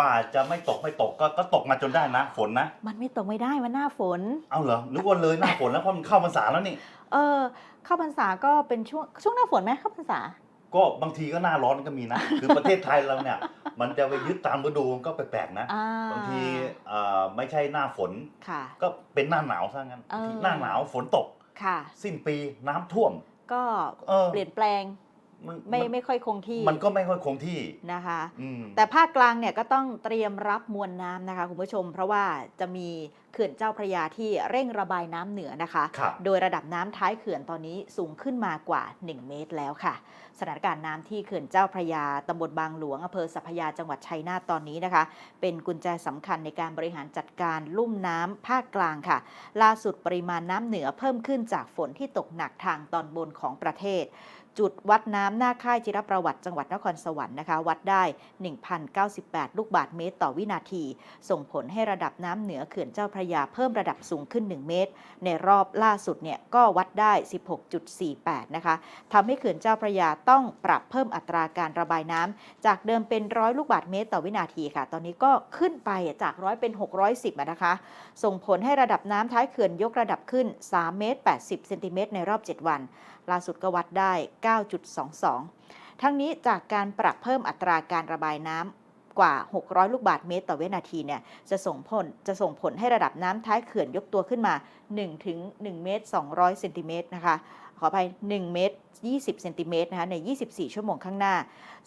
ว่าจะไม่ตกไม่ตกก็ก็ตกมาจนได้นะ ฝนนะ มันไม่ตกไม่ได้มันหน้าฝน เอาเหรอนึกว่าเลยหน้าฝนแล้วเพราะมันเข้าพรรษาแล้วนี่ เออ เข้าพรรษาก็เป็นช่วงช่วงหน้าฝนไหมเข้าพรรษา ก็บางทีก็หน้าร้อนก็มีนะ คือประเทศไทยเราเนี่ย มันจะไปยึดตามฤดูมันก็แปลกๆนะ อ่าบางทีเอ่อไม่ใช่หน้าฝน ค่ะ ก็เป็นหน้าหนาวซะงั้นเออบางทีหน้าหนาวฝนตก ค่ะ สิ้นปีน้ำท่วม ก็เออ เปลี่ยนแปลง มันไม่มันไม่ค่อยคงที่มันก็ไม่ค่อยคงที่นะคะอืมแต่ภาคกลางเนี่ยก็ต้องเตรียมรับมวลน้ำนะคะคุณผู้ชม เพราะว่าจะมีเขื่อนเจ้าพระยาที่เร่งระบายน้ำเหนือนะคะครับโดยระดับน้ำท้ายเขื่อนตอนนี้สูงขึ้นมากว่า 1 เมตรแล้วค่ะ สถานการณ์น้ำที่เขื่อนเจ้าพระยาตำบลบางหลวงอำเภอสัพพยาจังหวัดชัยนาทตอนนี้นะคะ เป็นกุญแจสำคัญในการบริหารจัดการลุ่มน้ำภาคกลางค่ะ ล่าสุดปริมาณน้ำเหนือเพิ่มขึ้นจากฝนที่ตกหนักทางตอนบนของประเทศ จุดวัดน้ำหน้าค่ายจิรประวัติจังหวัดนครสวรรค์นะคะ วัดได้ 1,098 ลูกบาศก์เมตรต่อวินาที ส่งผลให้ระดับน้ำเหนือเขื่อนเจ้าพระยาเพิ่มระดับสูงขึ้น 1 เมตร ในรอบล่าสุดเนี่ยก็วัดได้ 16.48 นะคะทำให้เขื่อนเจ้าพระยาต้องปรับเพิ่มอัตราการระบายน้ำจากเดิมเป็นร้อยลูกบาศก์เมตรต่อวินาทีค่ะ ตอนนี้ก็ขึ้นไปจากร้อยเป็น 610อะนะคะ ส่งผลให้ระดับน้ำท้ายเขื่อนยกระดับขึ้น3เมตร80เซนติเมตรในรอบ 7 วัน ล่าสุดก็วัดได้2 ทั้งนี้จากการปรับเพิ่มอัตราการระบายน้ำกว่า 600 ลูกบาทเมตรต่อวินาทีเนี่ยจะส่งผลจะส่งผลให้ระดับน้ำท้ายเขื่อนยกตัวขึ้นมา1ถึง1เมตร 200 เซนติเมตรนะคะ ขออภัย1เมตร 20 เซนติเมตรนะคะใน 24 ชั่วโมงข้างหน้า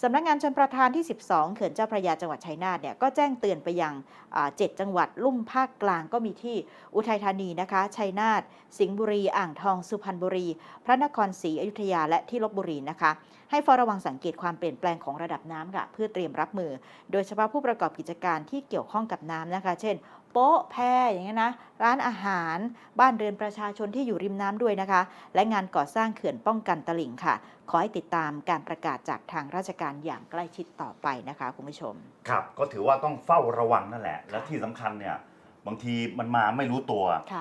สำนักงานชนประทานที่ 12 เขื่อนเจ้าพระยาจังหวัดชัยนาทเนี่ยก็แจ้งเตือนไปยังอ่า7จังหวัดลุ่มภาคกลางก็มีที่อุทัยธานีนะคะ ชัยนาท สิงห์บุรี อ่างทอง สุพรรณบุรี พระนครศรีอยุธยา และที่ลบบุรีนะคะ ให้เฝ้าระวังสังเกตความเปลี่ยนแปลงของระดับน้ำค่ะเพื่อเตรียมรับมือ โดยเฉพาะผู้ประกอบกิจการที่เกี่ยวข้องกับน้ำนะคะ เช่น โป๊ะแพอย่างเงี้ยนะ ร้านอาหารบ้านเรือนประชาชนที่อยู่ริมน้ำด้วยนะคะ และงานก่อสร้างเขื่อนป้องกันตลิ่งค่ะ ขอให้ติดตามการประกาศจากทางราชการอย่างใกล้ชิดต่อไปนะคะคุณผู้ชม ครับก็ถือว่าต้องเฝ้าระวังนั่นแหละ และที่สำคัญเนี่ยบางทีมันมาไม่รู้ตัวค่ะ